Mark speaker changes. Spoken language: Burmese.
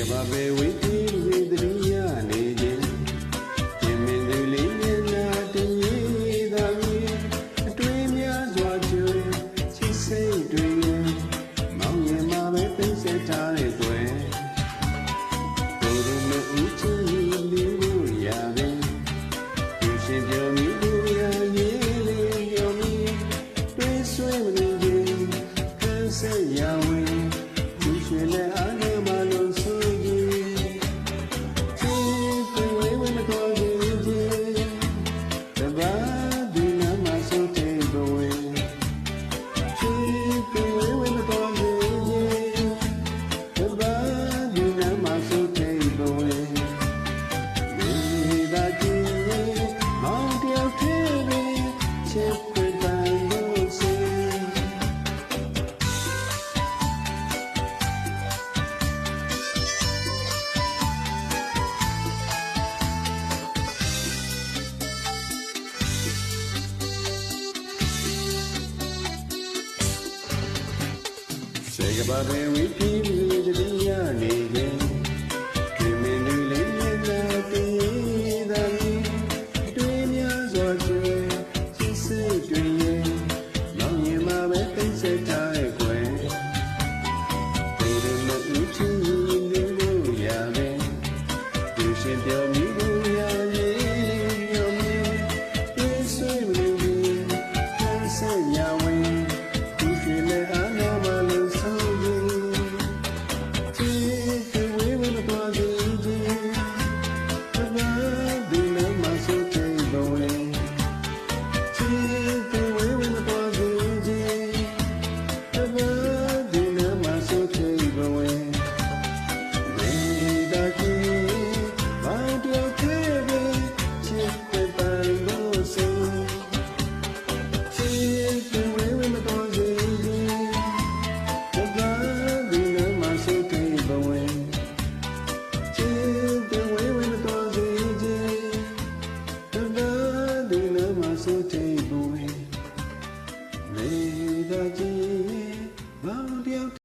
Speaker 1: ကဘာပဲဝေးပြီးဝေးတရိယာနေခြင်းပြင်မင်းသူလေးမျက်နှာတည်းရေးသာမီအတွင်းများစွာကျွေချစ်စိတ်တွေမောင်ရင်မှာပဲသိစေထားတဲ့ကွယ်ကိုယ်တို့နဲ့ဦးချီလေးလို့ရပဲသူရှင်ပြောမိသူရရေးလေးပြောမိတွေးဆွေးမနေခြင်းခန်းဆက်ရဝင်သူရှင်နဲ့အား Say goodbye and repeat it.